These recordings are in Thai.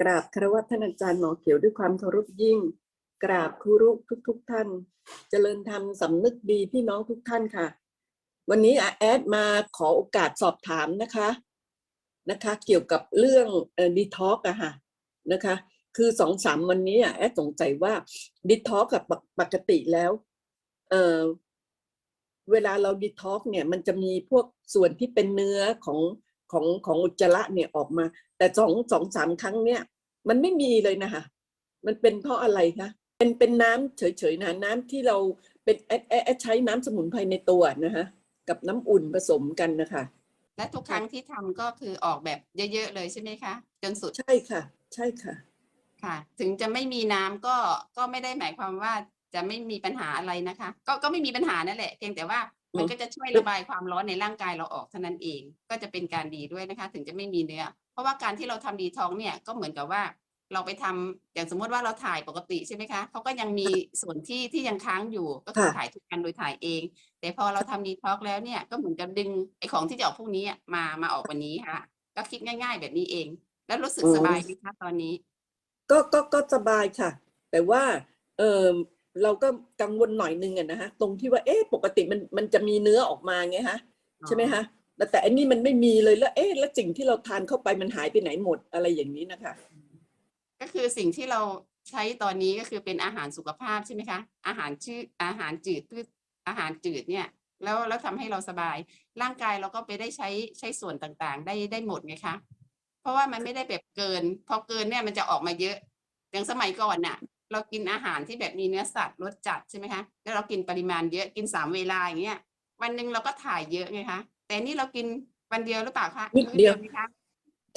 กราบคารวะท่านอาจารย์หมอเขียวด้วยความเคารพยิ่ง กราบครูรุทุกทุกๆท่าน เจริญธรรมสำนึกดีพี่น้องทุกท่านค่ะ วันนี้อาแอดมาขอโอกาสสอบถามนะคะนะคะ เกี่ยวกับเรื่องดีท็อกอะค่ะนะคะ คือสองสามวันนี้อะแอดสงสัยว่าดีท็อกกับปกปกติแล้วเออเวลาเราดีท็อกเนี่ยมันจะมีพวกส่วนที่เป็นเนื้อของ ของของอุจจาระเนี่ยออกมา แต่สองสองสามครั้งเนี่ย มันไม่มีเลยนะคะมันเป็นเพราะอะไรคะเป็นเป็นน้ำเฉยๆนะน้ำที่เราเป็นแอดแอดแอดใช้น้ำสมุนไพรในตัวนะคะกับน้ำอุ่นผสมกันนะคะและทุกครั้งที่ทำก็คือออกแบบเยอะๆเลยใช่ไหมคะจนสุดใช่ค่ะ ใช่ค่ะ ค่ะ ถึงจะไม่มีน้ำก็ก็ไม่ได้หมายความว่าจะไม่มีปัญหาอะไรนะคะ ก็ก็ไม่มีปัญหานั่นแหละ เพียงแต่ว่า มันอืมก็จะช่วยระบายความร้อนในร่างกายเราออกเท่านั้นเอง ก็จะเป็นการดีด้วยนะคะ ถึงจะไม่มีเนื้อ เพราะว่าการที่เราทำดีท้องเนี่ยก็เหมือนกับว่าเราไปทำอย่างสมมติว่าเราถ่ายปกติใช่ไหมคะเขาก็ยังมีส่วนที่ที่ยังค้างอยู่ก็คือค่ะถ่ายทุกกันโดยถ่ายเอง แต่พอเราทำดีท็อกแล้วเนี่ยก็เหมือนกับดึงไอ้ของที่จะออกพวกนี้อะมามาออกวันนี้ค่ะ ก็คิดง่าย ๆ แบบนี้เอง แล้วรู้สึกอืมสบายไหมคะตอนนี้ ก็ก็ก็สบายค่ะ แต่ว่าเออ เราก็กังวลหน่อยนึงอะนะฮะตรงที่ว่าเอ๊ะปกติมันมันจะมีเนื้อออกมาไงฮะใช่ไหมคะแต่แต่อันนี้มันไม่มีเลยแล้วเอ๊ะแล้วสิ่งที่เราทานเข้าไปมันหายไปไหนหมดอะไรอย่างนี้นะคะ ก็คือสิ่งที่เราใช้ตอนนี้ก็คือเป็นอาหารสุขภาพใช่ไหมคะอาหารชื่ออาหารจืดพืชอาหารจืดเนี่ยแล้วแล้วทำให้เราสบาย ร่างกายเราก็ไปได้ใช้ใช้ส่วนต่างๆ ได้ได้หมดไงคะเพราะว่ามันไม่ได้แบบเกิน พอเกินเนี่ยมันจะออกมาเยอะอย่างสมัยก่อนน่ะ เรากินอาหารที่แบบมีเนื้อสัตว์รสจัดใช่ไหมคะแล้วเรากินปริมาณเยอะกินสามเวลาอย่างเงี้ย วันหนึ่งเราก็ถ่ายเยอะไงคะแต่นี่เรากินวันเดียวหรือเปล่าคะนิดเดียวมื้อไหมคะ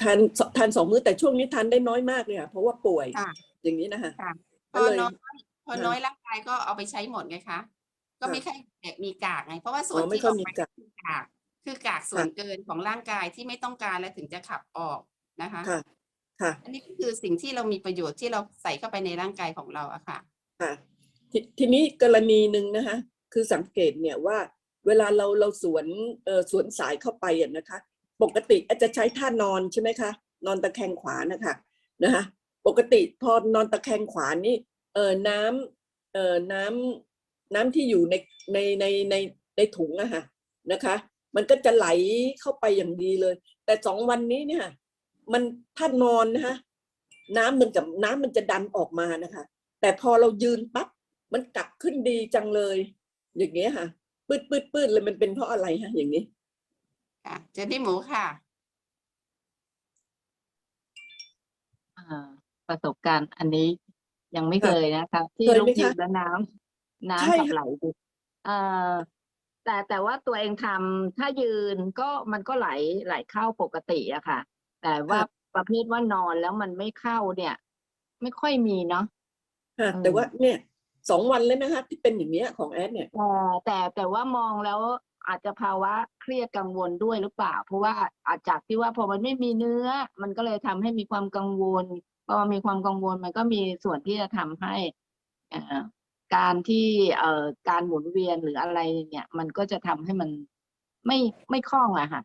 ทานทานสองมื้อแต่ช่วงนี้ทานได้น้อยมากเลยค่ะเพราะว่าป่วยค่ะ อย่างนี้นะคะค่ะพก็อเลยน้อยพอค่ะน้อยร่างกายก็เอาไปใช้หมดไงคะ ก็ค่ะไม่ค่อยแบบมีกากไง เพราะว่าส่อ๋วนอไม่ที่ค่ออยอกมีไปกาก คือกาก คือกากส่วนเกินของร่างกายที่ไม่ต้องการและถึงจะขับออกนะคะ ค่ะ ค่ะ อันนี้ก็คือสิ่งที่เรามีประโยชน์ที่เราใส่เข้าไปในร่างกายของเราอะค่ะ ค่ะททีนี้กรณีหนึ่งนะคะ คือสังเกตเนี่ยว่า เวลาเราเราสวนเอ่อสวนสายเข้าไปอะนะคะ ปกติอาจจะใช้ท่านอนใช่ไหมคะนอนตะแคงขวานะคะนะคะปกติพอนอนตะแคงขวานี่เอ่อน้ำเอ่อน้ำน้ำที่อยู่ในในในในในถุงอะค่ะนะคะ มันก็จะไหลเข้าไปอย่างดีเลย แต่สองวันนี้เนี่ย มันถ้านอนนะคะน้ำมันกับน้ำมันจะดันออกมานะคะ แต่พอเรายืนปั๊บมันกลับขึ้นดีจังเลย อย่างเงี้ยค่ะปืดปืดปืดเลยมันเป็นเพราะอะไรฮะอย่างนี้ค่ะเจอที่หมูค่ะอ่าประสบการณ์อันนี้ยังไม่ค่ะเคยนะคะที่เคยลูไหมกยืคะนแล้วน้ำน้ำใช่กับค่ะไหลดิเอ่อแต่แต่ว่าตัวเองทำถ้ายืนก็มันก็ไหลไหลเข้าปกติอะค่ะ แต่ว่าประเภทว่านอนแล้วมันไม่เข้าเนี่ย ไม่ค่อยมีเนาะค่ะอืมแต่ว่าเนี่ยสองวันแล้วนะคะที่เป็นอย่างเนี้ยของแอดเนี่ยแต่แต่แต่ว่ามองแล้วอาจจะภาวะเครียดกังวลด้วยหรือเปล่า เพราะว่าอาจจากที่ว่าพอมันไม่มีเนื้อ มันก็เลยทำให้มีความกังวลพอมันมีความกังวลมันก็มีส่วนที่จะทำให้เอ่อการที่เอ่อการหมุนเวียนหรืออะไรเนี่ย มันก็จะทำให้มันไม่ไม่คล่องอะค่ะ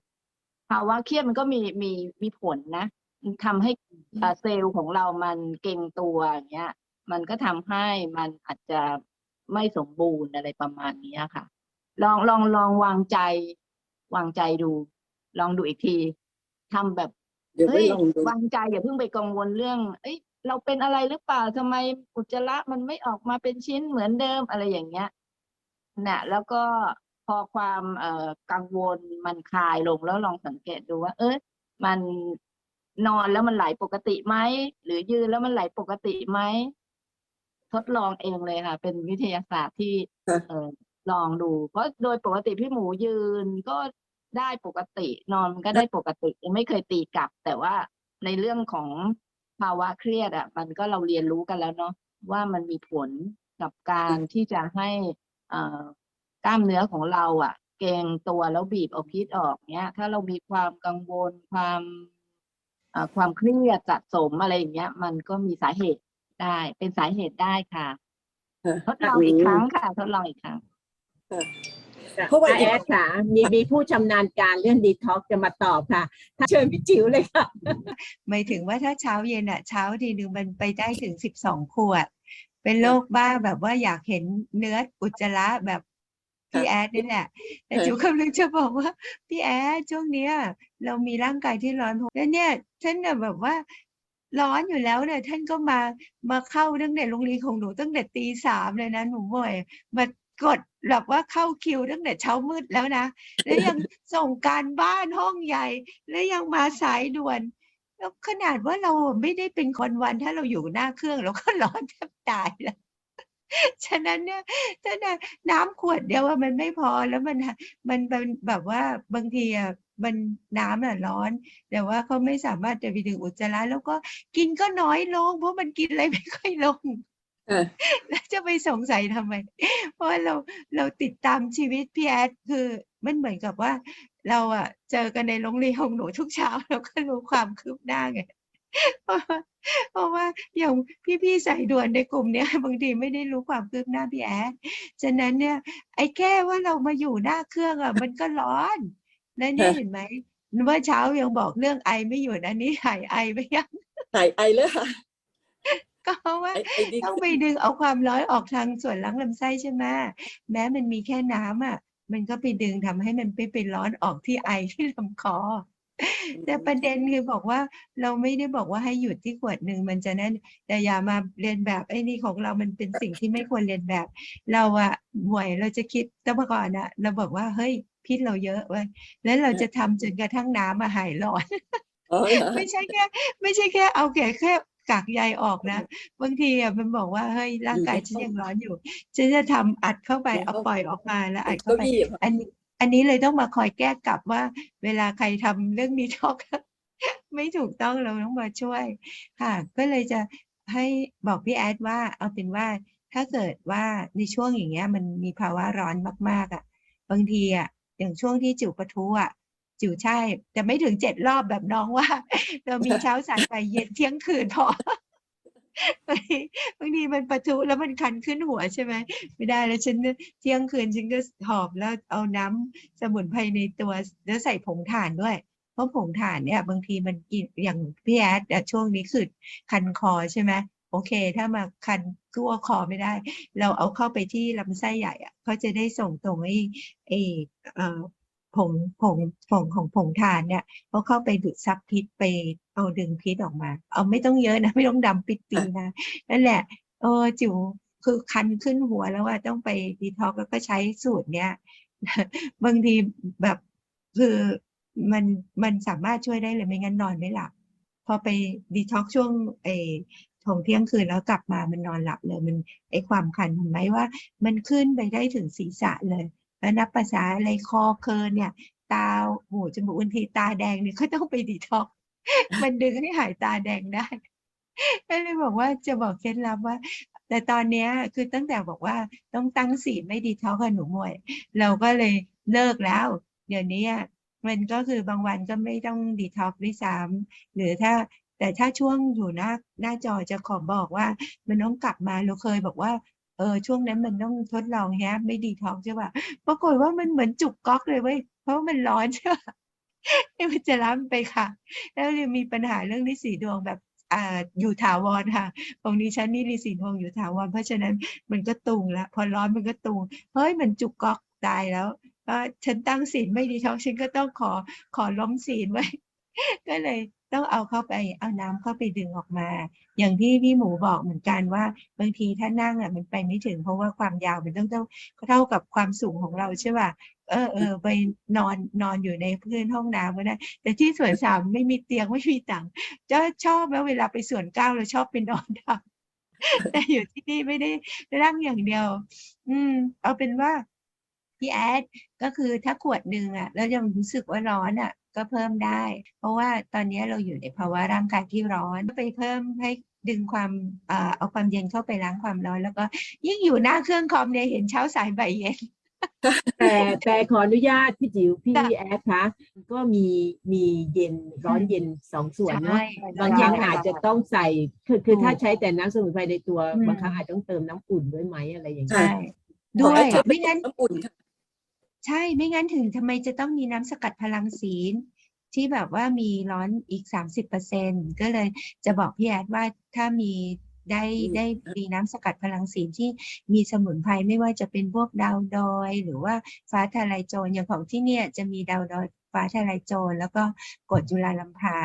ภาวะเครียดมันก็มีมีมีผลนะมันทำให้เอ่อเซลล์ของเรามันเกร็งตัวอย่างเงี้ย มันก็ทำให้มันอาจจะไม่สมบูรณ์อะไรประมาณนี้ค่ะ ลองลองลองวางใจ วางใจดู ลองดูอีกทีทำแบบเดี๋ยวไปเฮ้ยลองดูวางใจอย่าเพิ่งไปกังวลเรื่อง เอ้ย เราเป็นอะไรหรือเปล่าทำไมอุจจาระมันไม่ออกมาเป็นชิ้นเหมือนเดิมอะไรอย่างเงี้ยน่ะแล้วก็ พอความเอ่อกังวลมันคลายลงแล้วลองสังเกตดูว่า เอ้ยมันนอนแล้วมันไหลปกติไหมหรือยืนแล้วมันไหลปกติไหมทดลองเองเลยค่ะ เป็นวิทยาศาสตร์ที่ค่ะเออลองดู เพราะโดยปกติพี่หมูยืนก็ได้ปกติ นอนมันก็ได้ปกติยังไม่เคยตีกลับ แต่ว่าในเรื่องของภาวะเครียดอะ มันก็เราเรียนรู้กันแล้วเนาะว่ามันมีผลกับการที่จะให้เอ่อ กล้ามเนื้อของเราอะ เกร็งตัวแล้วบีบเอาพิษออกเนี้ย ถ้าเรามีความกังวลความเอ่อความเครียดสะสมอะไรอย่างเงี้ย มันก็มีสาเหตุได้เป็นสาเหตุได้ค่ะค่ะทดลองอีกครั้งค่ะทดลองอีกครั้งค่ะเพราะว่าแอดค่ะมีมีผู้ชำนาญการเรื่องดีท็อกจะมาตอบค่ะถ้าเชิญพี่จิ๋วเลยค่ะหมายถึงว่าถ้าเช้าเย็นอะ เช้าทีหนึ่งมันไปได้ถึงสิบสองขวด เป็นโรคบ้าแบบว่าอยากเห็นเนื้ออุจจาระแบบ พี่แอดนี่แหละแต่เออจิ๋วกำลังจะบอกว่าพี่แอดช่วงเนี้ย เรามีร่างกายที่ร้อนแล้วเนี่ยท่านน่ะแบบว่าร้อนอยู่แล้วเนี่ยท่านก็มามาเข้าตั้งแต่โรงเรียนของหนูตั้งแต่ตีสามเลยนะหนูบ่อยมากดแบบว่าเข้าคิวตั้งแต่เช้ามืดแล้วนะแล้วยังส่งการบ้านห้องใหญ่ แล้วยังมาสายด่วนแล้วขนาดว่าเราไม่ได้เป็นคนวันถ้าเราอยู่หน้าเครื่องเราก็ร้อนแทบตายแล้ว ฉะนั้นเนี่ยถ้าน่ะน้ำขวดเดียวว่ามันไม่พอแล้วมันมันเป็นแบบว่าบางทีอะมันน้ำอะร้อน แต่ว่าเขาไม่สามารถจะไปดึงอุจจาระแล้วก็กินก็น้อยลง เพราะมันกินอะไรไม่ค่อยลงเออแล้วจะไปสงสัยทำไม เพราะว่าเราเราติดตามชีวิตพี่แอดคือมันเหมือนกับว่า เราอะเจอกันในโรงเรียนของหนูทุกเช้าเราก็รู้ความคืบหน้าไง เพราะว่าเพราะว่าอย่างพี่ๆสายด่วนในกลุ่มเนี้ยบางทีไม่ได้รู้ความคืบหน้าพี่แอดฉะนั้นเนี่ย ไอ้แค่ว่าเรามาอยู่หน้าเครื่องอะมันก็ร้อนแล้วเนี่ยฮะเห็นไหมเมื่อเช้ายังบอกเรื่องไอไม่หยุดอันนี้หายไอไปยังหายไอเลยค่ะก็เพราะว่าไอไอดีต้องไปดึงเอาความร้อนออกทางส่วนล้างลำไส้ใช่ไหมแม้มันมีแค่น้ำอะ มันก็ไปดึงทำให้มันไปเป็นร้อนออกที่ไอที่ลำคอ แต่ประเด็นคือบอกว่าเราไม่ได้บอกว่าให้หยุดที่ขวดหนึ่งมันจะนั่นแต่อย่ามาเรียนแบบไอ้นี่ของเรามันเป็นสิ่งที่ไม่ควรเรียนแบบ เราอะหวยเราจะคิดแต่เมื่อก่อนอะเราบอกว่าเฮ้ยพิษเราเยอะเว้ยแล้วเราจะทำจนกระทั่งน้ำมาหายร้อนอ๋อเหรอไม่ใช่แค่ ไม่ใช่แค่ เอาแค่แค่กากใยออกนะบางทีอะมันบอกว่าเฮ้ยร่างกายฉันยังร้อนอยู่ฉันจะทำอัดเข้าไปเอาปล่อยออกมาแล้วอัดเข้าเก้าไปอี้อันนี้ อันนี้เลยต้องมาคอยแก้กลับว่า เวลาใครทำเรื่องนี้ทอกไม่ถูกต้องเราต้องมาช่วยค่ะ ก็เลยจะให้บอกพี่แอดว่า เอาเป็นว่าถ้าเกิดว่าในช่วงอย่างเงี้ย มันมีภาวะร้อนมากๆอะ บางทีอะอย่างช่วงที่จิ๋วปะทุอะจิ๋วใช่ แต่ไม่ถึงเจ็ดรอบแบบน้องว่า เรามีเช้าสายบ่ายเย็นเที่ยงคืนพอ บางทีมันปะทุแล้วมันคันขึ้นหัวใช่ไหมไม่ได้แล้วฉันเที่ยงคืนฉันก็หอบแล้วเอาน้ำสมุนไพรในตัวแล้วใส่ผงถ่านด้วย เพราะผงถ่านเนี่ย บางทีมันกินอย่างพี่แอดช่วงนี้คือคันคอใช่ไหมโอเค ถ้ามาคันกั้วคอไม่ได้ เราเอาเข้าไปที่ลำไส้ใหญ่อะเขาจะได้ส่งตรงไอ้ไอ้เอ่อ ผงผงผงของผงถ่านเนี่ยเขาเข้าไปดูดซับพิษไปเอาดึงพิษออกมา เอาไม่ต้องเยอะนะ ไม่ต้องดำปิดปีนะนั่นแหละเออจิ๋วคือคันขึ้นหัวแล้วว่าต้องไปดีท็อกแล้วก็ใช้สูตรเนี้ยบางทีแบบคือมันมันสามารถช่วยได้เลยไม่งั้นนอนไม่หลับ พอไปดีท็อกช่วงไอ้ของเที่ยงคืนแล้วกลับมามันนอนหลับเลยมันไอ้ความคันเห็นไหมว่า มันขึ้นไปได้ถึงศีรษะเลย แล้วนับภาษาอะไรคอเคิร์นเนี่ย ตาหูจมูกบางทีตาแดงเนี่ยก็ต้องไปดีท็อกมันดึงให้หายตาแดงได้ก็เลยบอกว่าจะบอกเคล็ดลับว่า แต่ตอนเนี้ยคือตั้งแต่บอกว่าต้องตั้งศีไม่ดีท็อกกับหนูมวย เราก็เลยเลิกแล้ว เดี๋ยวนี้อะมันก็คือบางวันก็ไม่ต้องดีท็อกด้วยซ้ำหรือถ้าแต่ถ้าช่วงอยู่หน้าหน้าจอจะขอบอกว่ามันต้องกลับมาเราเคยบอกว่า เออช่วงนั้นมันต้องทดลองแฮะไม่ดีท็อกใช่ป่ะปรากฏว่ามันเหมือนจุกก๊อกเลยเว้ยเพราะมันร้อนใช่ป่ะนี่มันจะล้ำไปค่ะ แล้วยังมีปัญหาเรื่องลิสีดวงแบบอ่าอยู่ถาวรค่ะของดิฉันนี่ลิสีดวงอยู่ถาวรเพราะฉะนั้นมันก็ตุงแล้วพอร้อนมันก็ตุงเฮ้ยมันจุกก๊อกตายแล้วก็ฉันตั้งศีลไม่ดีท็อกฉันก็ต้องขอขอล้มศีลไว้ ก็เลย ต้องเอาเข้าไปเอาน้ำเข้าไปดึงออกมา อย่างที่พี่หมูบอกเหมือนกันว่าบางทีถ้านั่งอะมันไปไม่ถึง เพราะว่าความยาวมันต้องเท่ากับความสูงของเราใช่ป่ะเออเออไปนอนนอนอยู่ในพื้นห้องน้ำก็ได้ แต่ที่สวนสามไม่มีเตียงไม่มีตังจะชอบแล้วเวลาไปสวนเก้าเราชอบไปนอนทำแต่อยู่ที่นี่ไม่ได้นั่งอย่างเดียว อืม เอาเป็นว่าพี่แอดก็คือถ้าขวดหนึ่งอะ แล้วยังรู้สึกว่าร้อนอะ ก็เพิ่มได้ เพราะว่าตอนนี้เราอยู่ในภาวะร่างกายที่ร้อนก็ไปเพิ่มให้ดึงความเอ่อเอาความเย็นเข้าไปล้างความร้อน แล้วก็ยิ่งอยู่หน้าเครื่องคอมเนี่ยเห็นเช้าสายบ่ายเย็นแต่แต่ขออนุญาตพี่จิ๋วพี่จ้ะแอดคะก็มีมีเย็นร้อนเย็นสองส่วนเนาะใช่บางครั้งอาจจะต้องใส่คือคือถูกถ้าใช้แต่น้ำสมุนไพรในตัวอืมบางครั้งอาจต้องเติมน้ำอุ่นด้วยไหมอะไรอย่างเงี้ยใช่ด้วยขอให้เธอไม่งั้นน้ำอุ่นค่ะ ใช่ไม่งั้นถึงทำไมจะต้องมีน้ำสกัดพลังศีล ที่แบบว่ามีร้อนอีกสามสิบเปอร์เซ็นก็เลยจะบอกพี่แอดว่าถ้ามีได้อืมได้มีน้ำสกัดพลังศีลที่มีสมุนไพรไม่ว่าจะเป็นพวกดาวดอย หรือว่าฟ้าทะลายโจรอย่างของที่เนี่ยจะมีดาวดอยฟ้าทะลายโจรแล้วก็กรดจุลาลัมพา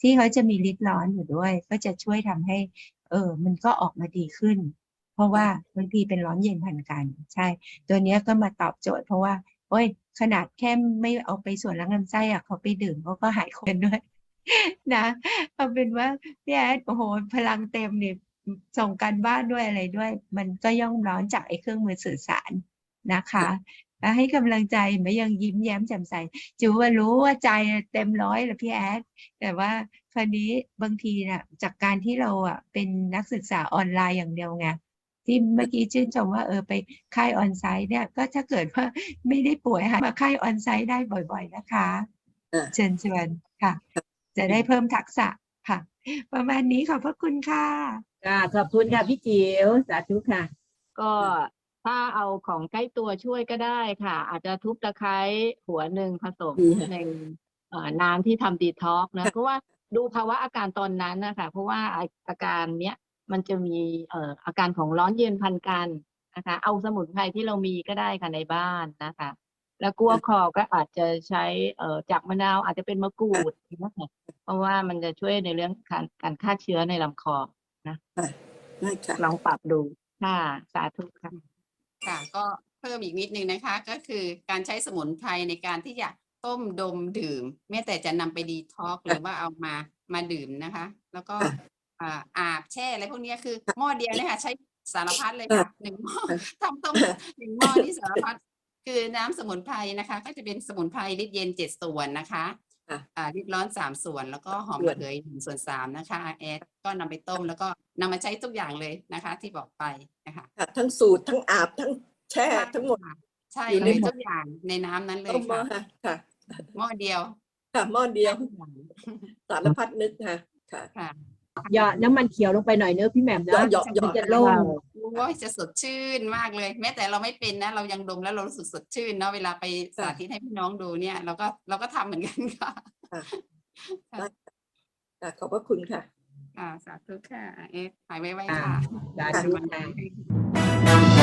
ที่เขาจะมีฤทธิ์ร้อนอยู่ด้วย ก็จะช่วยทำให้ เออมันก็ออกมาดีขึ้น เพราะว่าบางทีเป็นร้อนเย็นพันกัน ใช่ ตัวเนี้ยก็มาตอบโจทย์ เพราะว่า โอ้ย ขนาดแค่ไม่เอาไปส่วนล้างลำไส้อะเขาไปดื่มเขาก็หายคนด้วย นะเอาเป็นว่าพี่แอดโอ้โหพลังเต็มเนี่ยส่งการบ้านด้วยอะไรด้วย มันก็ย่อมร้อนจากไอ้เครื่องมือสื่อสารนะคะแล้วให้กำลังใจไม่ยังยิ้มแย้มแจ่มใสจูว่ารู้ว่าใจเต็มร้อยแหละพี่แอดแต่ว่าคราวนี้บางทีน่ะจากการที่เราอะเป็นนักศึกษาออนไลน์อย่างเดียวไง ที่เมื่อกี้ชื่นชมว่าเออไปค่ายออนไซต์เนี่ย ก็ถ้าเกิดว่าไม่ได้ป่วยหามาค่ายออนไซต์ได้บ่อย ๆ นะคะอ่าเชิญชวนค่ะ จะได้เพิ่มทักษะค่ะ ประมาณนี้ขอบพระคุณค่ะค่ะขอบคุณค่ะพี่จิ๋วสาธุค่ะ ก็ถ้าเอาของใกล้ตัวช่วยก็ได้ค่ะ อาจจะทุบตะไคร้หัวหนึ่งผสมดีค่ะในเอ่อน้ำที่ทำดีท็อกนะเพราะว่าดูภาวะอาการตอนนั้นนะคะเพราะว่าอาอาการเนี้ย มันจะมีเอ่ออาการของร้อนเย็นพันกันนะคะ เอาสมุนไพรที่เรามีก็ได้ค่ะในบ้านนะคะ แล้วกลัวคอก็อาจจะใช้เอ่อจากมะนาวอาจจะเป็นมะกรูดนะคะเพราะว่ามันจะช่วยในเรื่องการการฆ่าเชื้อในลำคอได้ค่ะลองปรับดูค่ะสาธุค่ะค่ะก็เพิ่มอีกนิดนึงนะคะ ก็คือการใช้สมุนไพรในการที่จะต้มดมดื่มแม้แต่จะนำไปดีท็อกหรือว่าเอามามาดื่มนะคะ แล้วก็ค่ะ อ่าอาบแช่อะไรพวกเนี้ยคือหม้อเดียวเนี่ยค่ะใช้สารพัดเลยค่ะค่ะหนึ่งหม้อทำต้มหนึ่งหม้อนี่สารพัดคือน้ำสมุนไพรนะคะ ก็จะเป็นสมุนไพรลิตรเย็นเจ็ดส่วนนะคะค่ะอ่าลิตรร้อนสามส่วนแล้วก็หอมส่วนระเหยหนึ่งส่วนสามนะคะแอดก็นำไปต้มแล้วก็นำมาใช้ทุกอย่างเลยนะคะ ที่บอกไปนะคะค่ะทั้งสูตรทั้งอาบทั้งแช่ทั้งหมดใช่อยู่เลในยหม้อทุกอย่างในน้ำนั้นเลยต้มหม้อค่ะค่ะค่ะหม้อเดียวค่ะหม้อเดียวทุกอย่างสารพัดนึกค่ะค่ะค่ะเหยาะน้ำมันเขียวลงไปหน่อยเนอะพี่แหม่มเหยาะนะเหยาะเหยาะมันจะโล่งโอ้ยจะสดชื่นมากเลย แม้แต่เราไม่เป็นนะ เรายังดมแล้วเรารู้สึกสดชื่นเนาะเวลาไปสาธิตให้พี่น้องดูเนี่ย เราก็เราก็ทำเหมือนกันค่ะ ค่ะค่ะได้ค่ะขอบพระคุณค่ะค่ะ สาธุค่ะเอ๊ะหายไวๆค่ะค่ะสาธุวันค่ะนี้